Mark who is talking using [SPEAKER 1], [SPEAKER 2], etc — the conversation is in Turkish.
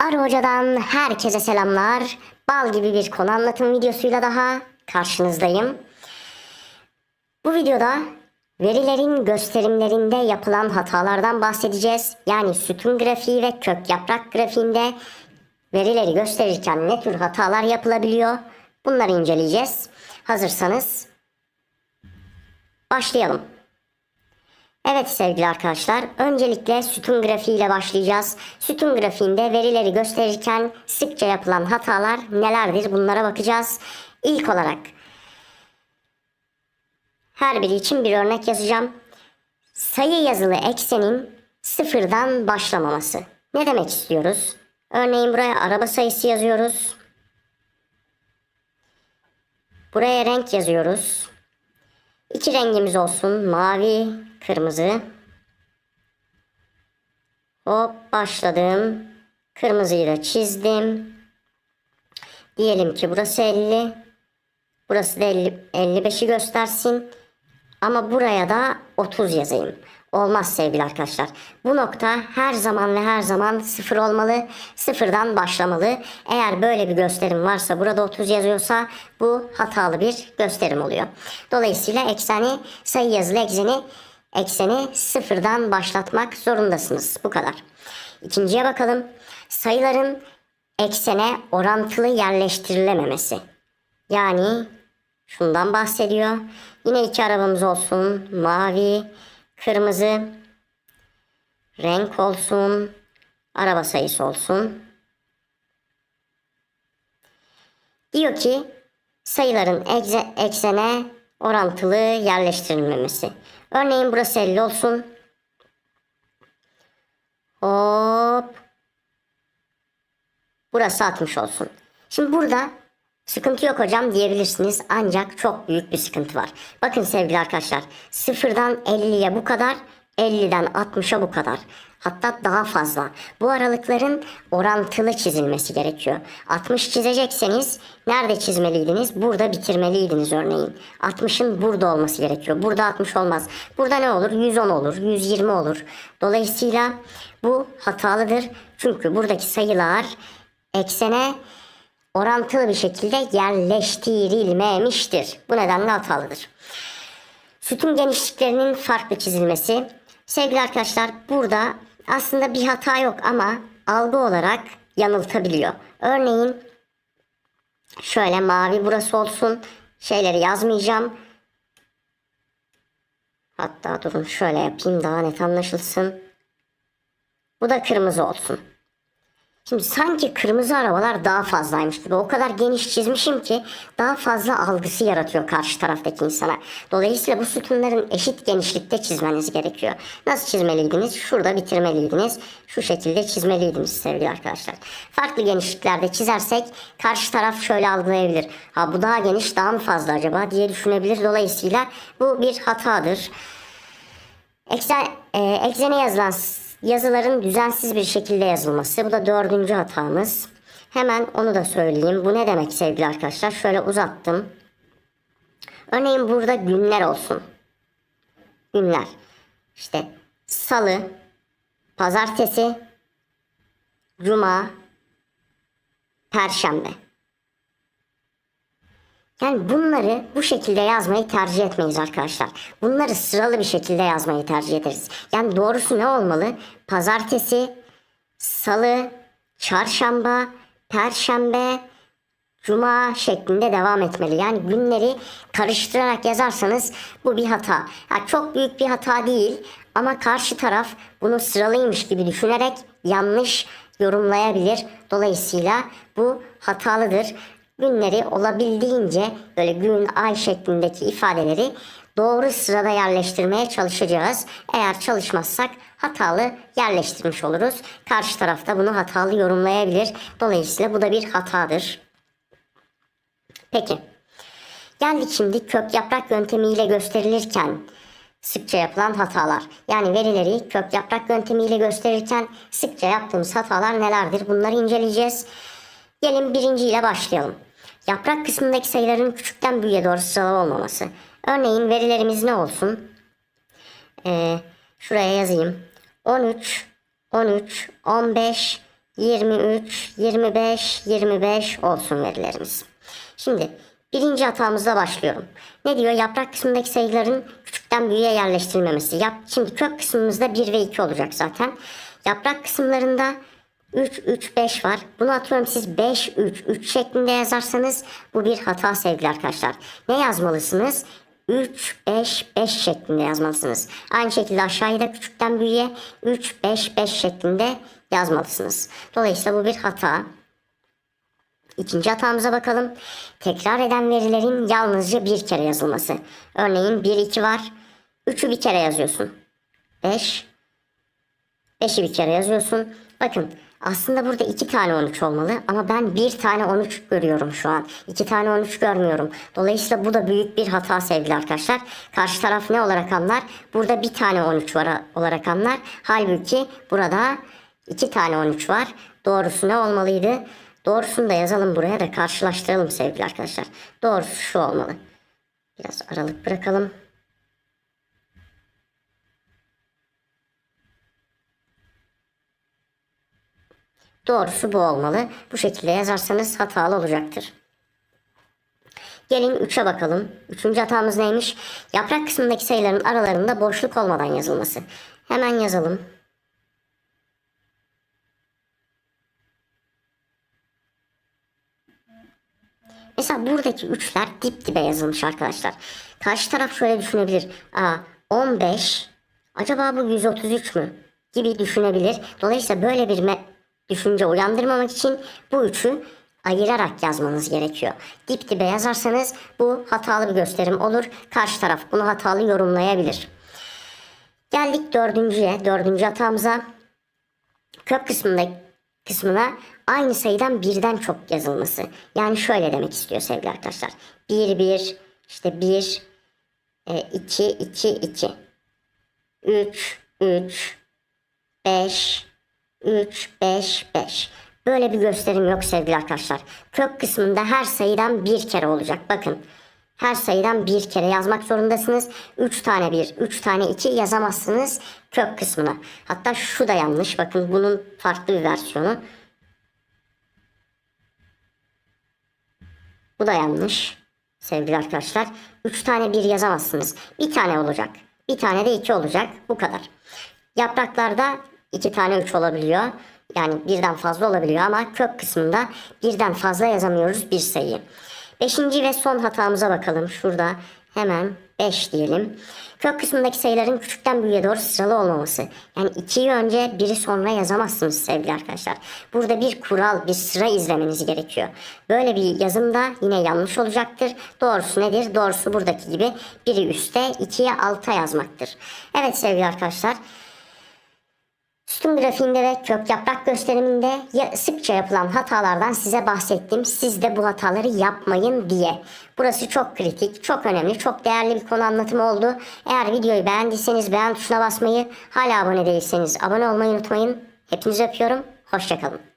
[SPEAKER 1] Arı Hoca'dan herkese selamlar. Bal gibi bir konu anlatım videosuyla daha karşınızdayım. Bu videoda verilerin gösterimlerinde yapılan hatalardan bahsedeceğiz. Yani sütun grafiği ve kök yaprak grafiğinde verileri gösterirken ne tür hatalar yapılabiliyor? Bunları inceleyeceğiz. Hazırsanız başlayalım. Evet sevgili arkadaşlar, öncelikle sütun grafiği ile başlayacağız. Sütun grafiğinde verileri gösterirken sıkça yapılan hatalar nelerdir bunlara bakacağız. İlk olarak her biri için bir örnek yazacağım. Sayı yazılı eksenin sıfırdan başlamaması. Ne demek istiyoruz? Örneğin buraya araba sayısı yazıyoruz. Buraya renk yazıyoruz. İki rengimiz olsun. Mavi, kırmızı. Hop başladım. Kırmızıyı da çizdim. Diyelim ki burası 50. Burası da 50, 55'i göstersin. Ama buraya da 30 yazayım. Olmaz sevgili arkadaşlar. Bu nokta her zaman ve her zaman sıfır olmalı. Sıfırdan başlamalı. Eğer böyle bir gösterim varsa burada 30 yazıyorsa bu hatalı bir gösterim oluyor. Dolayısıyla ekseni sayı yazılı ekseni ekseni sıfırdan başlatmak zorundasınız. Bu kadar. İkinciye bakalım. Sayıların eksene orantılı yerleştirilememesi. Yani şundan bahsediyor. Yine iki arabamız olsun. Mavi, kırmızı, renk olsun, araba sayısı olsun. Diyor ki sayıların egze, eksene orantılı yerleştirilmemesi. Örneğin burası 50 olsun. Hop. Burası 60 olsun. Şimdi burada sıkıntı yok hocam diyebilirsiniz ancak çok büyük bir sıkıntı var. Bakın sevgili arkadaşlar sıfırdan 50'ye bu kadar 50'den 60'a bu kadar. Hatta daha fazla. Bu aralıkların orantılı çizilmesi gerekiyor. 60 çizecekseniz nerede çizmeliydiniz? Burada bitirmeliydiniz örneğin. 60'ın burada olması gerekiyor. Burada 60 olmaz. Burada ne olur? 110 olur, 120 olur. Dolayısıyla bu hatalıdır. Çünkü buradaki sayılar eksene orantılı bir şekilde yerleştirilmemiştir. Bu nedenle hatalıdır. Sütun genişliklerinin farklı çizilmesi. Sevgili arkadaşlar burada aslında bir hata yok ama algı olarak yanıltabiliyor. Örneğin şöyle mavi burası olsun. Şeyleri yazmayacağım. Hatta durun şöyle yapayım daha net anlaşılsın. Bu da kırmızı olsun. Şimdi sanki kırmızı arabalar daha fazlaymış gibi. O kadar geniş çizmişim ki daha fazla algısı yaratıyor karşı taraftaki insana. Dolayısıyla bu sütunların eşit genişlikte çizmeniz gerekiyor. Nasıl çizmeliydiniz? Şurada bitirmeliydiniz. Şu şekilde çizmeliydiniz sevgili arkadaşlar. Farklı genişliklerde çizersek karşı taraf şöyle algılayabilir. Ha bu daha geniş daha mı fazla acaba diye düşünebilir. Dolayısıyla bu bir hatadır. Eksen, e, eksene yazılan yazıların düzensiz bir şekilde yazılması. Bu da dördüncü hatamız. Hemen onu da söyleyeyim. Bu ne demek sevgili arkadaşlar? Şöyle uzattım. Örneğin burada günler olsun. Günler. İşte salı, pazartesi, cuma, perşembe. Yani bunları bu şekilde yazmayı tercih etmeyiz arkadaşlar. Bunları sıralı bir şekilde yazmayı tercih ederiz. Yani doğrusu ne olmalı? Pazartesi, salı, çarşamba, perşembe, cuma şeklinde devam etmeli. Yani günleri karıştırarak yazarsanız bu bir hata. Yani çok büyük bir hata değil ama karşı taraf bunu sıralıymış gibi düşünerek yanlış yorumlayabilir. Dolayısıyla bu hatalıdır günleri olabildiğince böyle gün, ay şeklindeki ifadeleri doğru sırada yerleştirmeye çalışacağız. Eğer çalışmazsak hatalı yerleştirmiş oluruz. Karşı tarafta bunu hatalı yorumlayabilir. Dolayısıyla bu da bir hatadır. Peki. Geldik şimdi kök yaprak yöntemiyle gösterilirken sıkça yapılan hatalar. Yani verileri kök yaprak yöntemiyle gösterirken sıkça yaptığımız hatalar nelerdir? Bunları inceleyeceğiz. Gelin birinciyle başlayalım. Yaprak kısmındaki sayıların küçükten büyüğe doğru sıralı olmaması. Örneğin verilerimiz ne olsun? Ee, şuraya yazayım. 13, 13, 15, 23, 25, 25 olsun verilerimiz. Şimdi birinci hatamızla başlıyorum. Ne diyor? Yaprak kısmındaki sayıların küçükten büyüğe yerleştirilmemesi. Yap, şimdi kök kısmımızda 1 ve 2 olacak zaten. Yaprak kısımlarında 3, 3, 5 var. Bunu atıyorum siz 5, 3, 3 şeklinde yazarsanız bu bir hata sevgili arkadaşlar. Ne yazmalısınız? 3, 5, 5 şeklinde yazmalısınız. Aynı şekilde aşağıya da küçükten büyüğe 3, 5, 5 şeklinde yazmalısınız. Dolayısıyla bu bir hata. İkinci hatamıza bakalım. Tekrar eden verilerin yalnızca bir kere yazılması. Örneğin 1, 2 var. 3'ü bir kere yazıyorsun. 5, 5'i bir kere yazıyorsun. Bakın aslında burada iki tane 13 olmalı ama ben bir tane 13 görüyorum şu an. İki tane 13 görmüyorum. Dolayısıyla bu da büyük bir hata sevgili arkadaşlar. Karşı taraf ne olarak anlar? Burada bir tane 13 var olarak anlar. Halbuki burada iki tane 13 var. Doğrusu ne olmalıydı? Doğrusunu da yazalım buraya da karşılaştıralım sevgili arkadaşlar. Doğrusu şu olmalı. Biraz aralık bırakalım. Doğrusu bu olmalı. Bu şekilde yazarsanız hatalı olacaktır. Gelin 3'e bakalım. Üçüncü hatamız neymiş? Yaprak kısmındaki sayıların aralarında boşluk olmadan yazılması. Hemen yazalım. Mesela buradaki üçler dip dibe yazılmış arkadaşlar. Karşı taraf şöyle düşünebilir. Aa 15 acaba bu 133 mü? Gibi düşünebilir. Dolayısıyla böyle bir düşünce uyandırmamak için bu üçü ayırarak yazmanız gerekiyor. Dip dibe yazarsanız bu hatalı bir gösterim olur. Karşı taraf bunu hatalı yorumlayabilir. Geldik dördüncüye, dördüncü hatamıza. Kök kısmında kısmına aynı sayıdan birden çok yazılması. Yani şöyle demek istiyor sevgili arkadaşlar. 1 1 işte 1 2 2 2 3 3 5 3 5 5 Böyle bir gösterim yok sevgili arkadaşlar. Kök kısmında her sayıdan bir kere olacak. Bakın her sayıdan bir kere yazmak zorundasınız. 3 tane 1, 3 tane 2 yazamazsınız kök kısmına. Hatta şu da yanlış. Bakın bunun farklı bir versiyonu. Bu da yanlış sevgili arkadaşlar. 3 tane 1 yazamazsınız. Bir tane olacak. Bir tane de 2 olacak. Bu kadar. Yapraklarda 2 tane 3 olabiliyor. Yani birden fazla olabiliyor ama kök kısmında birden fazla yazamıyoruz bir sayıyı. Beşinci ve son hatamıza bakalım. Şurada hemen 5 diyelim. Kök kısmındaki sayıların küçükten büyüğe doğru sıralı olmaması. Yani 2'yi önce biri sonra yazamazsınız sevgili arkadaşlar. Burada bir kural, bir sıra izlemeniz gerekiyor. Böyle bir yazımda yine yanlış olacaktır. Doğrusu nedir? Doğrusu buradaki gibi biri üste, ikiye alta yazmaktır. Evet sevgili arkadaşlar. Sütun grafiğinde ve kök yaprak gösteriminde ya- sıkça yapılan hatalardan size bahsettim. Siz de bu hataları yapmayın diye. Burası çok kritik, çok önemli, çok değerli bir konu anlatımı oldu. Eğer videoyu beğendiyseniz beğen tuşuna basmayı, hala abone değilseniz abone olmayı unutmayın. Hepinizi öpüyorum. Hoşçakalın.